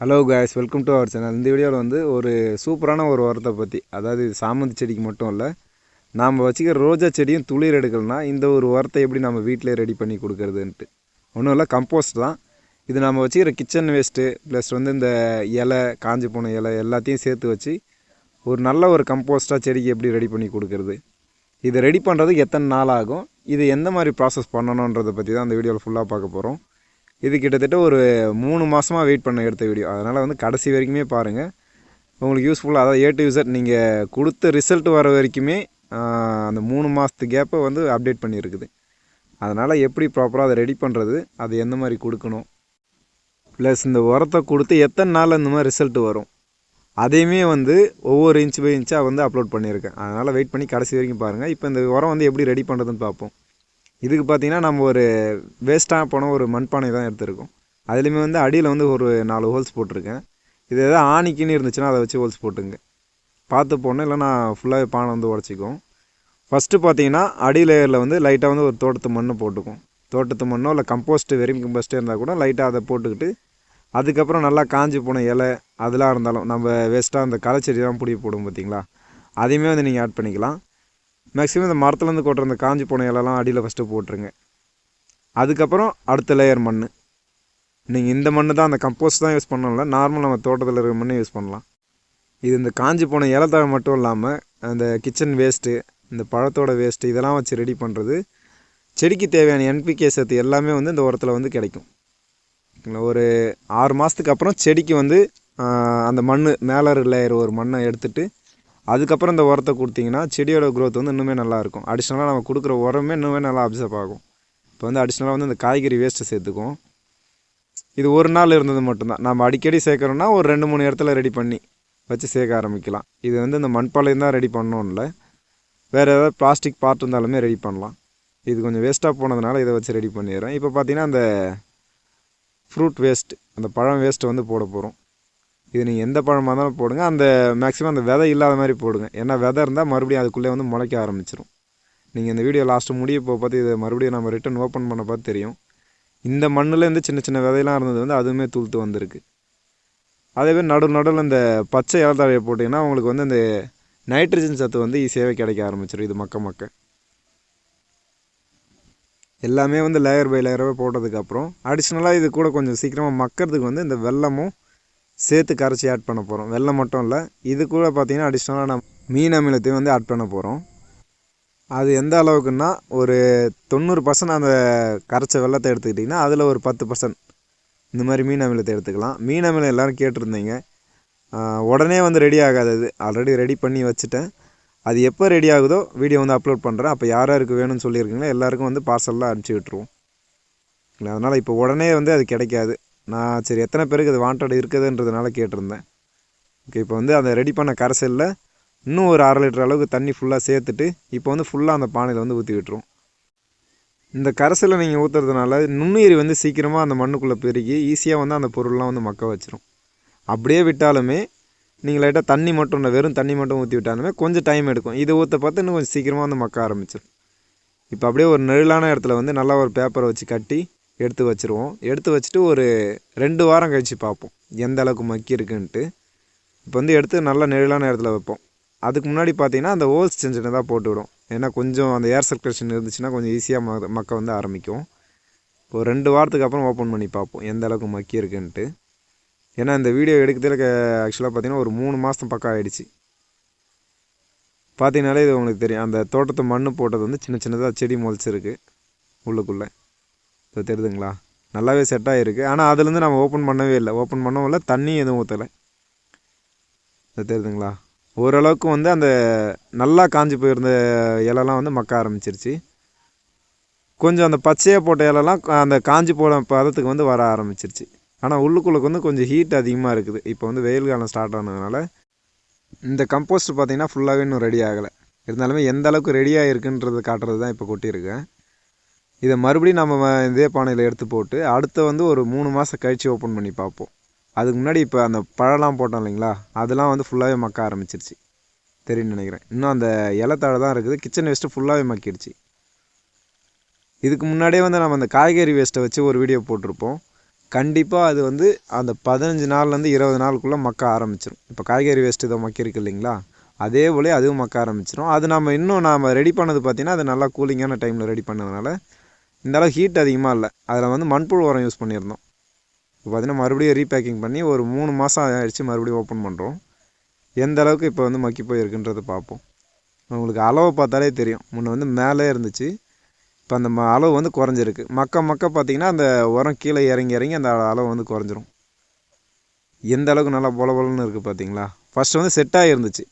Hello guys. Welcome to our channel இந்த வீடியோவில் வந்து ஒரு சூப்பரான ஒரு உரத்தை பற்றி அதாவது சாமந்தி செடிக்கு மட்டும் இல்லை நாம் வச்சுக்கிற ரோஜா செடியும் துளிர் எடுக்கலனா இந்த ஒரு உரத்தை எப்படி நம்ம வீட்டிலே ரெடி பண்ணி கொடுக்கறதுன்ட்டு. ஒன்றும் இல்லை கம்போஸ்ட் தான். இது நம்ம வச்சுக்கிற கிச்சன் வேஸ்ட்டு ப்ளஸ் வந்து இந்த இலை காஞ்சி போன இலை எல்லாத்தையும் சேர்த்து வச்சு ஒரு நல்ல ஒரு கம்போஸ்ட்டாக செடிக்கு எப்படி ரெடி பண்ணி கொடுக்கறது. இதை ரெடி பண்ணுறதுக்கு எத்தனை நாள் ஆகும்? இது எந்த மாதிரி ப்ராசஸ் பண்ணணுன்றதை பற்றி தான் அந்த வீடியோவில் ஃபுல்லாக பார்க்க போகிறோம் இது கிட்டத்தட்ட ஒரு மூணு மாதமாக வெயிட் பண்ண எடுத்த வீடியோ அதனால் வந்து கடைசி வரைக்குமே பாருங்கள் உங்களுக்கு யூஸ்ஃபுல்லாக அதாவது ஏ டு யூசர் நீங்கள் கொடுத்த ரிசல்ட் வர வரைக்குமே அந்த மூணு மாதத்து கேப்பை வந்து அப்டேட் பண்ணியிருக்குது. அதனால் எப்படி ப்ராப்பராக அதை ரெடி பண்ணுறது அது எந்த மாதிரி கொடுக்கணும் ப்ளஸ் இந்த உரத்தை கொடுத்து எத்தனை நாள் இந்த மாதிரி ரிசல்ட் வரும் அதையுமே வந்து ஒவ்வொரு இன்ச் பை இன்ச்சாக வந்து அப்லோட் பண்ணியிருக்கேன். அதனால் வெயிட் பண்ணி கடைசி வரைக்கும் பாருங்கள் இப்போ இந்த உரம் வந்து எப்படி ரெடி பண்ணுறதுன்னு பார்ப்போம். இதுக்கு பார்த்தீங்கன்னா நம்ம ஒரு வேஸ்ட்டாக போன ஒரு மண்பானை தான் எடுத்திருக்கோம். அதுலேயுமே வந்து அடியில் வந்து ஒரு நாலு ஹோல்ஸ் போட்டிருக்கேன். இது எதாவது ஆணிக்குன்னு இருந்துச்சுன்னா அதை வச்சு ஹோல்ஸ் போட்டுங்க. பார்த்து போடணும் இல்லைனா ஃபுல்லாகவே பானை வந்து உடச்சிக்கும் ஃபஸ்ட்டு பார்த்தீங்கன்னா அடி லேயரில் வந்து லைட்டாக வந்து ஒரு தோட்டத்து மண் போட்டுக்கும் தோட்டத்து மண்ணோ இல்லை கம்போஸ்ட்டு வெறும் கம்போஸ்ட்டே இருந்தால் கூட லைட்டாக அதை போட்டுக்கிட்டு அதுக்கப்புறம் நல்லா காஞ்சி போன இலை அதெல்லாம் இருந்தாலும் நம்ம வேஸ்ட்டாக அந்த களைச்செடிலாம் பிடி போடும் பார்த்தீங்களா அதையுமே வந்து நீங்கள் ஆட் பண்ணிக்கலாம். மேக்ஸிமம் இந்த மரத்துலேருந்து கொட்டுற அந்த காஞ்சி போன இலைலாம் அடியில் ஃபஸ்ட்டு போட்டுருங்க. அதுக்கப்புறம் அடுத்த லேயர் மண் நீங்கள் இந்த மண் தான் அந்த கம்போஸ்ட் தான் யூஸ் பண்ணணும்ல. நார்மல் நம்ம தோட்டத்தில் இருக்கிற மண்ணை யூஸ் பண்ணலாம். இது இந்த காஞ்சி போன இலத்தழை மட்டும் இல்லாமல் அந்த கிச்சன் வேஸ்ட்டு இந்த பழத்தோட வேஸ்ட்டு இதெல்லாம் வச்சு ரெடி பண்ணுறது செடிக்கு தேவையான என்பிகே சத்து எல்லாமே வந்து இந்த உரத்தில் வந்து கிடைக்கும். ஒரு ஆறு மாதத்துக்கு அப்புறம் செடிக்கு வந்து அந்த மண் மேலே லேயர் ஒரு மண்ணை எடுத்துகிட்டு அதுக்கப்புறம் இந்த உரத்தை கொடுத்தீங்கன்னா செடியோட க்ரோத் வந்து இன்னுமே நல்லா இருக்கும். அடிஷ்னலாக நம்ம கொடுக்குற உரமே இன்னுமே நல்லா அப்சர்வ் ஆகும். இப்போ வந்து அடிஷ்னலாக வந்து இந்த காய்கறி வேஸ்ட்டை சேர்த்துக்கும் இது ஒரு நாள் இருந்தது மட்டும்தான். நம்ம அடிக்கடி சேர்க்குறோன்னா ஒரு ரெண்டு மூணு இடத்துல ரெடி பண்ணி வச்சு சேர்க்க ஆரம்பிக்கலாம். இது வந்து இந்த மண்பாளையம் தான் ரெடி பண்ணணும் இல்லை வேறு ஏதாவது பிளாஸ்டிக் பார்ட் இருந்தாலுமே ரெடி பண்ணலாம். இது கொஞ்சம் வேஸ்ட்டாக போனதுனால இதை வச்சு ரெடி பண்ணிடுறேன். இப்போ பார்த்தீங்கன்னா அந்த ஃப்ரூட் வேஸ்ட் அந்த பழம் வேஸ்ட்டை வந்து போட போகிறோம் இது நீங்கள் எந்த பழமாக இருந்தாலும் போடுங்க. அந்த மேக்ஸிமம் அந்த விதை இல்லாத மாதிரி போடுங்க. ஏன்னா விதை இருந்தால் மறுபடியும் அதுக்குள்ளே வந்து முளைக்க ஆரம்பிச்சிடும் நீங்கள் இந்த வீடியோ லாஸ்ட்டு முடிய போக பார்த்து இதை மறுபடியும் நம்ம ரிட்டன் ஓப்பன் பண்ண பார்த்து தெரியும். இந்த மண்ணுலேருந்து சின்ன சின்ன விதையெல்லாம் இருந்தது வந்து அதுவுமே துளுத்து வந்திருக்கு. அதே மாதிரி நடு நடுவில் இந்த பச்சை இலத்தாழையை போட்டிங்கன்னா உங்களுக்கு வந்து இந்த நைட்ரஜன் சத்து வந்து ஈஸியாகவே கிடைக்க ஆரம்பிச்சிடும் இது மக்க மக்க. எல்லாமே வந்து லேயர் பை லேயராகவே போட்டதுக்கப்புறம் அடிஷ்னலாக இது கூட கொஞ்சம் சீக்கிரமாக மக்கிறதுக்கு வந்து இந்த வெல்லமும் சேர்த்து கரைச்சி ஆட் பண்ண போகிறோம் வெள்ளம் மட்டும் இல்லை இது கூட பார்த்திங்கன்னா அடிஷ்னலாக நம்ம மீன் அமிலத்தையும் வந்து ஆட் பண்ண போகிறோம் அது எந்த அளவுக்குன்னா ஒரு தொண்ணூறு பர்சன்ட் அந்த கரைச்ச வெள்ளத்தை எடுத்துக்கிட்டிங்கன்னா அதில் ஒரு பத்து பர்சன்ட் இந்த மாதிரி மீன் அமிலத்தை எடுத்துக்கலாம். மீன் அமிலம் எல்லோரும் கேட்டிருந்தீங்க. உடனே வந்து ரெடி ஆகாது அது. ஆல்ரெடி ரெடி பண்ணி வச்சுட்டேன். அது எப்போ ரெடி ஆகுதோ வீடியோ வந்து அப்லோட் பண்ணுறேன் அப்போ யார் யாருக்கு வேணும்னு சொல்லியிருக்கீங்களோ எல்லாருக்கும் வந்து பார்சலில் அனுப்பிச்சி விட்ருவோம் அதனால் இப்போ உடனே வந்து அது கிடைக்காது. நான் சரி எத்தனை பேருக்கு அது வாண்டட் இருக்குதுன்றதுனால கேட்டிருந்தேன். ஓகே இப்போ வந்து அந்த ரெடி பண்ண கரைசலில் இன்னும் ஒரு அரை லிட்டர் அளவுக்கு தண்ணி ஃபுல்லாக சேர்த்துட்டு இப்போ வந்து ஃபுல்லாக அந்த பானையில் வந்து ஊற்றி விட்டுரும் இந்த கரைசலை நீங்கள் ஊற்றுறதுனால நுண்ணுயிரி வந்து சீக்கிரமாக அந்த மண்ணுக்குள்ளே பெருகி ஈஸியாக வந்து அந்த பொருள்லாம் வந்து மக்க வச்சிரும். அப்படியே விட்டாலுமே நீங்கள் லைட்டாக தண்ணி மட்டும் இல்லை வெறும் தண்ணி மட்டும் ஊற்றி விட்டாலுமே கொஞ்சம் டைம் எடுக்கும். இது ஊற்ற பார்த்து இன்னும் கொஞ்சம் சீக்கிரமாக வந்து மக்க ஆரம்பிச்சிடும் இப்போ அப்படியே ஒரு நிழலான இடத்துல வந்து நல்லா ஒரு பேப்பரை வச்சு கட்டி எடுத்து வச்சுருவோம். எடுத்து வச்சுட்டு ஒரு ரெண்டு வாரம் கழித்து பார்ப்போம். எந்த அளவுக்கு மக்கி இருக்குன்ட்டு. இப்போ வந்து எடுத்து நல்லா நிழலான இடத்துல வைப்போம். அதுக்கு முன்னாடி பார்த்தீங்கன்னா அந்த ஹோல்ஸ் சின்ன சின்னதாக போட்டு விடும். ஏன்னா கொஞ்சம் அந்த ஏர் சர்க்குலேஷன் இருந்துச்சுன்னா கொஞ்சம் ஈஸியாக ம மக்க வந்து ஆரம்பிக்கும். இப்போ ஒரு ரெண்டு வாரத்துக்கு அப்புறம் ஓப்பன் பண்ணி பார்ப்போம். எந்த அளவுக்கு மக்கி இருக்குன்ட்டு. ஏன்னா இந்த வீடியோ எடுக்கிறதுல ஆக்சுவலாக பார்த்தீங்கன்னா ஒரு மூணு மாதம் பக்கம் ஆகிடுச்சு பார்த்தீங்கனாலே இது உங்களுக்கு தெரியும். அந்த தோட்டத்து மண் போட்டது வந்து சின்ன சின்னதாக செடி முளைச்சிருக்கு உள்ளுக்குள்ளே. ஸோ தெரியுதுங்களா நல்லாவே செட் ஆகிருக்கு ஆனால் அதுலேருந்து நம்ம ஓப்பன் பண்ணவே இல்லை. ஓப்பன் பண்ணவும் இல்லை தண்ணி எதுவும் ஊற்றலை இது தெரியுதுங்களா ஓரளவுக்கு வந்து அந்த நல்லா காஞ்சி போயிருந்த இலைலாம் வந்து மக்க ஆரம்பிச்சிருச்சு. கொஞ்சம் அந்த பச்சையாக போட்ட இலைலாம் அந்த காஞ்சி போன பதத்துக்கு வந்து வர ஆரம்பிச்சிருச்சு. ஆனால் உள்ளுக்குள்ளுக்கு வந்து கொஞ்சம் ஹீட் அதிகமாக இருக்குது. இப்போ வந்து வெயில் காலம் ஸ்டார்ட் ஆனதுனால இந்த கம்போஸ்ட் பார்த்திங்கன்னா ஃபுல்லாகவே இன்னும் ரெடி ஆகலை. இருந்தாலுமே எந்த அளவுக்கு ரெடியாக இருக்குன்றது காட்டுறது தான் இப்போ கொட்டியிருக்கேன் இதை மறுபடியும் நம்ம இதே பானையில் எடுத்து போட்டு அடுத்த வந்து ஒரு மூணு மாதம் கழித்து ஓப்பன் பண்ணி பார்ப்போம். அதுக்கு முன்னாடி இப்போ அந்த பழம்லாம் போட்டோம் இல்லைங்களா? அதெல்லாம் வந்து ஃபுல்லாகவே மக்க ஆரம்பிச்சிருச்சு. தெரியும்னு நினைக்கிறேன். இன்னும் அந்த இலத்தழை தான் இருக்குது. கிச்சன் வேஸ்ட்டு ஃபுல்லாகவே மக்கிடுச்சு. இதுக்கு முன்னாடியே வந்து நம்ம அந்த காய்கறி வேஸ்ட்டை வச்சு ஒரு வீடியோ போட்டிருப்போம். கண்டிப்பாக அது வந்து அந்த பதினஞ்சு நாள்லேருந்து இருபது நாளுக்குள்ளே மக்க ஆரம்பிச்சிடும் இப்போ காய்கறி வேஸ்ட்டு இதை மக்கிருக்கு இல்லைங்களா? அதே போல அதுவும் மக்க ஆரம்பிச்சிடும் அது நம்ம இன்னும் நாம் ரெடி பண்ணது பார்த்திங்கன்னா அது நல்லா கூலிங்கான டைமில் ரெடி பண்ணதுனால இந்த அளவு ஹீட் அதிகமாக இல்லை. அதில் வந்து மண்புழு உரம் யூஸ் பண்ணியிருந்தோம். இப்போ பார்த்திங்கன்னா மறுபடியும் ரீபேக்கிங் பண்ணி ஒரு மூணு மாதம் ஆயிடுச்சு மறுபடியும் ஓப்பன் பண்ணுறோம் எந்த அளவுக்கு இப்போ வந்து மக்கி போயிருக்குன்றதை பார்ப்போம். உங்களுக்கு அளவு பார்த்தாலே தெரியும். முன்ன வந்து மேலே இருந்துச்சு. இப்போ அந்த ம அளவு வந்து குறைஞ்சிருக்கு. மக்க மக்க பார்த்திங்கன்னா அந்த உரம் கீழே இறங்கி இறங்கி அந்த அளவு வந்து குறைஞ்சிரும். எந்த அளவுக்கு நல்லா பொல பொலன்னு இருக்குது பார்த்தீங்களா ஃபஸ்ட்டு வந்து செட்டாக இருந்துச்சு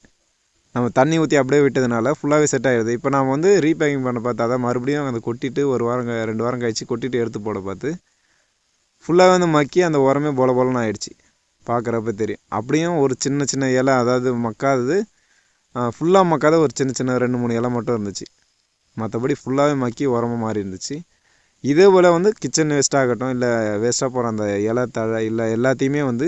நம்ம தண்ணி ஊற்றி அப்படியே விட்டதுனால ஃபுல்லாகவே செட் ஆகிடுது இப்போ நம்ம வந்து ரீபேக்கிங் பண்ண பார்த்து அதான் மறுபடியும் அதை கொட்டிட்டு ஒரு வாரம் ரெண்டு வாரம் கழித்து கொட்டிட்டு எடுத்து போட பார்த்து ஃபுல்லாகவே வந்து மக்கி அந்த உரமே பொல பொலன்னு ஆயிடுச்சு. பார்க்குறப்ப தெரியும். அப்படியும் ஒரு சின்ன சின்ன இலை அதாவது மக்காதது ஃபுல்லாக மக்காத ஒரு சின்ன சின்ன ரெண்டு மூணு இலை மட்டும் இருந்துச்சு. மற்றபடி ஃபுல்லாகவே மக்கி உரமாக மாறி இருந்துச்சு. இதே போல் வந்து கிச்சன் வேஸ்ட் ஆகட்டும் இல்லை வேஸ்ட்டாக போகிற அந்த இலை தழை இல்லை எல்லாத்தையுமே வந்து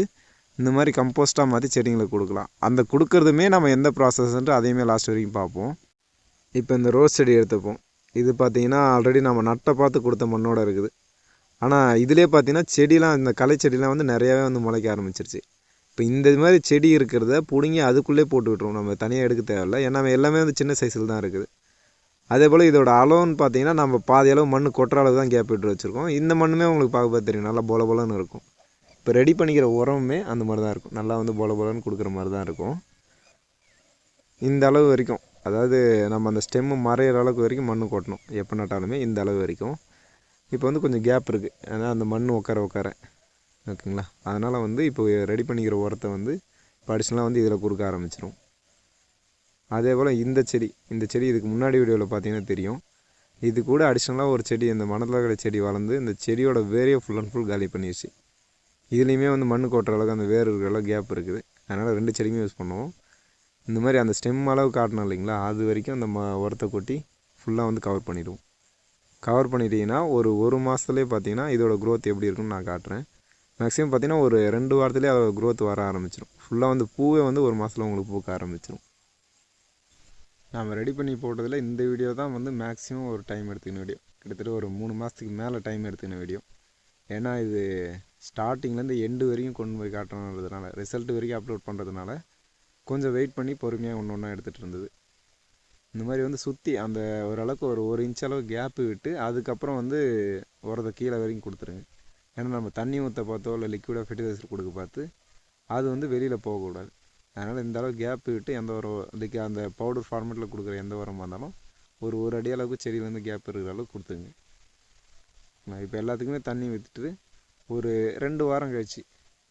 இந்த மாதிரி கம்போஸ்ட்டாக மாற்றி செடிங்களுக்கு கொடுக்கலாம். அந்த கொடுக்கறதுமே நம்ம எந்த ப்ராசஸ்ன்ட்டு அதையுமே லாஸ்ட் வரைக்கும் பார்ப்போம். இப்போ இந்த ரோஸ் செடி எடுத்துப்போம். இது பார்த்திங்கன்னா ஆல்ரெடி நம்ம நட்டை பார்த்து கொடுத்த மண்ணோட இருக்குது. ஆனால் இதிலே பார்த்தீங்கன்னா செடிலாம் இந்த களை செடிலாம் வந்து நிறையாவே வந்து முளைக்க ஆரம்பிச்சிருச்சு. இப்போ இந்த மாதிரி செடி இருக்கிறத பிடுங்கி அதுக்குள்ளே போட்டு விட்ருவோம் நம்ம தனியாக எடுக்க தேவையில்ல. ஏன்னா எல்லாமே வந்து சின்ன சைஸில் தான் இருக்குது. அதே போல் இதோட அளவுன்னு பார்த்தீங்கன்னா நம்ம பாதி அளவு மண் கொட்டுற அளவு தான் கேப் விட்டு வச்சுருக்கோம். இந்த மண்ணுமே உங்களுக்கு பார்க்க பார்த்து தெரியும். நல்லா போல போலன்னு இருக்கும். இப்போ ரெடி பண்ணிக்கிற உரமுமே அந்த மாதிரி தான் இருக்கும். நல்லா வந்து போல போலன்னு கொடுக்குற மாதிரி தான் இருக்கும். இந்த அளவு வரைக்கும். அதாவது நம்ம அந்த ஸ்டெம்மு மறையிற அளவுக்கு வரைக்கும் மண் கொட்டணும். எப்போ நட்டாலுமே இந்த அளவு வரைக்கும். இப்போ வந்து கொஞ்சம் கேப் இருக்குது ஏன்னா அந்த மண் உட்கார உட்கார ஓகேங்களா? அதனால் வந்து இப்போ ரெடி பண்ணிக்கிற உரத்தை வந்து இப்போ அடிஷ்னலாக வந்து இதில் கொடுக்க ஆரம்பிச்சிடும் அதே போல் இந்த செடி இந்த செடி இதுக்கு முன்னாடி வீடியோவில் பார்த்தீங்கன்னா தெரியும். இது கூட அடிஷ்னலாக ஒரு செடி இந்த மணத்தக்காளி செடி வளர்ந்து இந்த செடியோட வேரையே ஃபுல் அண்ட் ஃபுல் காலி பண்ணிடுச்சு இதுலேயுமே வந்து மண் கொட்டுற அளவுக்கு அந்த வேர் இருக்கிற அளவுக்கு கேப் இருக்குது. அதனால் ரெண்டு செடியுமே யூஸ் பண்ணுவோம். இந்த மாதிரி அந்த ஸ்டெம் அளவு காட்டணும் இல்லைங்களா அது வரைக்கும் அந்த ம உரத்தை கொட்டி ஃபுல்லாக வந்து கவர் பண்ணிவிடுவோம் கவர் பண்ணிட்டீங்கன்னா ஒரு ஒரு மாதத்துலேயே பார்த்தீங்கன்னா இதோட க்ரோத் எப்படி இருக்குன்னு நான் காட்டுறேன். மேக்ஸிமம் பார்த்தீங்கன்னா ஒரு ரெண்டு வாரத்துலேயே அதோட க்ரோத் வர ஆரம்பிச்சிடும் ஃபுல்லாக வந்து பூவே வந்து ஒரு மாதத்தில் உங்களுக்கு பூக்க ஆரம்பிச்சிடும் நாம் ரெடி பண்ணி போட்டதில் இந்த வீடியோ தான் வந்து மேக்ஸிமம் ஒரு டைம் எடுத்துக்கின வீடியோ கிட்டத்தட்ட ஒரு மூணு மாதத்துக்கு மேலே டைம் எடுத்துக்கின வீடியோ ஏன்னா இது ஸ்டார்டிங்லேருந்து எண்டு வரைக்கும் கொண்டு போய் காட்டணுன்றதுனால ரிசல்ட் வரைக்கும் அப்லோட் பண்ணுறதுனால கொஞ்சம் வெயிட் பண்ணி பொறுமையாக ஒன்று ஒன்றா எடுத்துகிட்டு இருந்தது. இந்த மாதிரி வந்து சுற்றி அந்த ஓரளவுக்கு ஒரு ஒரு இன்ச் அளவு கேப்பு விட்டு அதுக்கப்புறம் வந்து உரத்தை கீழே வரைக்கும் கொடுத்துருங்க. ஏன்னா நம்ம தண்ணி ஊற்ற பார்த்தோ இல்லை லிக்விடாக ஃபெர்டிலைசர் கொடுக்க பார்த்து அது வந்து வெளியில் போகக்கூடாது அதனால் இந்த அளவு கேப் விட்டு எந்த உரம் இதுக்கு அந்த பவுடர் ஃபார்மேட்டில் கொடுக்குற எந்த உரமாக இருந்தாலும் ஒரு ஒரு அடி அளவுக்கு செடியிலேருந்து கேப் இருக்கிற அளவுக்கு கொடுத்துங்க இப்போ எல்லாத்துக்குமே தண்ணி விட்டுட்டு ஒரு ரெண்டு வாரம் கழிச்சு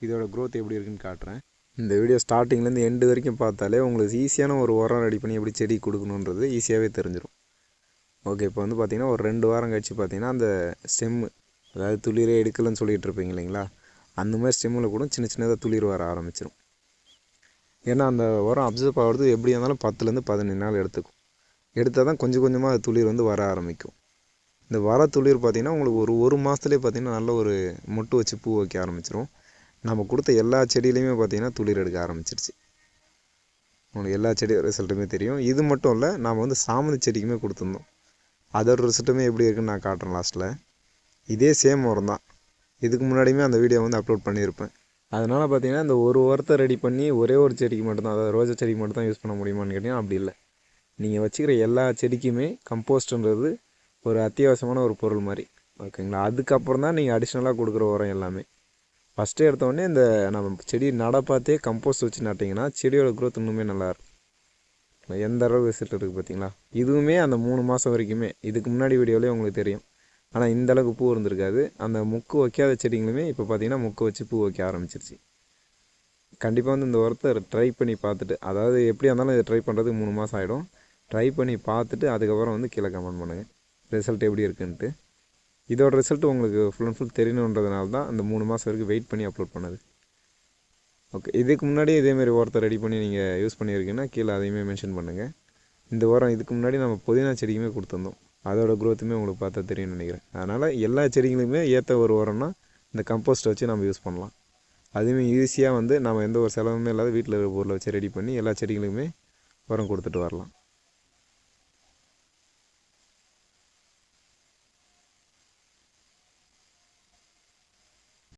இதோட க்ரோத் எப்படி இருக்குன்னு காட்டுறேன். இந்த வீடியோ ஸ்டார்டிங்லேருந்து எண்டு வரைக்கும் பார்த்தாலே உங்களுக்கு ஈஸியான ஒரு உரம் ரெடி பண்ணி எப்படி செடி கொடுக்கணுன்றது ஈஸியாகவே தெரிஞ்சிடும் ஓகே இப்போ வந்து பார்த்திங்கன்னா ஒரு ரெண்டு வாரம் கழிச்சு பார்த்தீங்கன்னா அந்த ஸ்டெம்மு அதாவது துளிரே எடுக்கலன்னு சொல்லிகிட்டு இருப்பீங்க இல்லைங்களா? அந்த மாதிரி ஸ்டெம்மில் கூட சின்ன சின்னதாக துளிர் வர ஆரம்பிச்சிடும் ஏன்னா அந்த உரம் அப்சர்வ் ஆகிறது எப்படி இருந்தாலும் பத்துலேருந்து பதினஞ்சு நாள் எடுத்துக்கும். எடுத்தால் தான் கொஞ்சம் கொஞ்சமாக துளிர் வந்து வர ஆரம்பிக்கும். இந்த வர துளிர் பார்த்திங்கன்னா உங்களுக்கு ஒரு ஒரு மாதத்துலேயே பார்த்திங்கன்னா நல்ல ஒரு மொட்டு வச்சு பூ வைக்க ஆரம்பிச்சிரும். நம்ம கொடுத்த எல்லா செடியிலையுமே பார்த்திங்கன்னா துளிர் எடுக்க ஆரம்பிச்சிருச்சு. உங்களுக்கு எல்லா செடி ரிசல்ட்டுமே தெரியும். இது மட்டும் இல்லை நாம் வந்து சாமந்தி செடிக்குமே கொடுத்துருந்தோம். அதோட ரிசல்ட்டுமே எப்படி இருக்குன்னு நான் காட்டுறேன் லாஸ்ட்டில் இதே சேம் உரம் தான் இதுக்கு முன்னாடியுமே அந்த வீடியோ வந்து அப்லோட் பண்ணியிருப்பேன். அதனால் பார்த்திங்கன்னா இந்த ஒரு உரத்தை ரெடி பண்ணி ஒரே ஒரு செடிக்கு மட்டும்தான் அதாவது ரோஜா செடிக்கு மட்டும்தான் யூஸ் பண்ண முடியுமான்னு கேட்டிங்கன்னா அப்படி இல்லை. நீங்கள் வச்சுக்கிற எல்லா செடிக்குமே கம்போஸ்ட்ன்றது ஒரு அத்தியாவசியமான ஒரு பொருள் மாதிரி ஓகேங்களா? அதுக்கப்புறம் தான் நீங்கள் அடிஷ்னலாக கொடுக்குற உரம் எல்லாமே. ஃபஸ்ட்டு எடுத்தோடனே இந்த நம்ம செடி நட பார்த்தே கம்போஸ்ட் வச்சு நட்டிங்கன்னா செடியோட க்ரோத் இன்னுமே நல்லாயிருக்கும் எந்த அளவுக்கு ரிசல்ட் இருக்குது பார்த்தீங்களா இதுவுமே அந்த மூணு மாதம் வரைக்குமே இதுக்கு முன்னாடி வீடியோலேயே உங்களுக்கு தெரியும். ஆனால் இந்த அளவுக்கு பூ இருந்திருக்காது. அந்த முக்கு வைக்காத செடிங்களுமே இப்போ பார்த்தீங்கன்னா முக்கு வச்சு பூ வைக்க ஆரம்பிச்சிருச்சு. கண்டிப்பாக வந்து இந்த உரத்தை ட்ரை பண்ணி பார்த்துட்டு அதாவது எப்படியா இருந்தாலும் இதை ட்ரை பண்ணுறதுக்கு மூணு மாதம் ஆகிடும் ட்ரை பண்ணி பார்த்துட்டு அதுக்கப்புறம் வந்து கீழே கமெண்ட் பண்ணுங்கள் ரிசல்ட் எப்படி இருக்குன்ட்டு. இதோட ரிசல்ட் உங்களுக்கு ஃபுல் அண்ட் ஃபுல் தெரியணுன்றதுனால தான் அந்த மூணு மாதம் வரைக்கும் வெயிட் பண்ணி அப்லோட் பண்ணது. ஓகே இதுக்கு முன்னாடி இதேமாரி உரத்தை ரெடி பண்ணி நீங்கள் யூஸ் பண்ணியிருக்கீங்கன்னா கீழே அதையுமே மென்ஷன் பண்ணுங்கள் இந்த உரம் இதுக்கு முன்னாடி நம்ம புதினா செடிக்குமே கொடுத்துருந்தோம். அதோட க்ரோத்துமே உங்களுக்கு பார்த்தா தெரியும்னு நினைக்கிறேன். அதனால் எல்லா செடிகளுக்குமே ஏற்ற ஒரு உரம்னா இந்த கம்போஸ்ட்டை வச்சு நம்ம யூஸ் பண்ணலாம். அதுவுமே ஈஸியாக வந்து நம்ம எந்த ஒரு செலவுமே இல்லாத வீட்டில் இருக்கிற பொருளை வச்சு ரெடி பண்ணி எல்லா செடிகளுக்குமே உரம் கொடுத்துட்டு வரலாம்.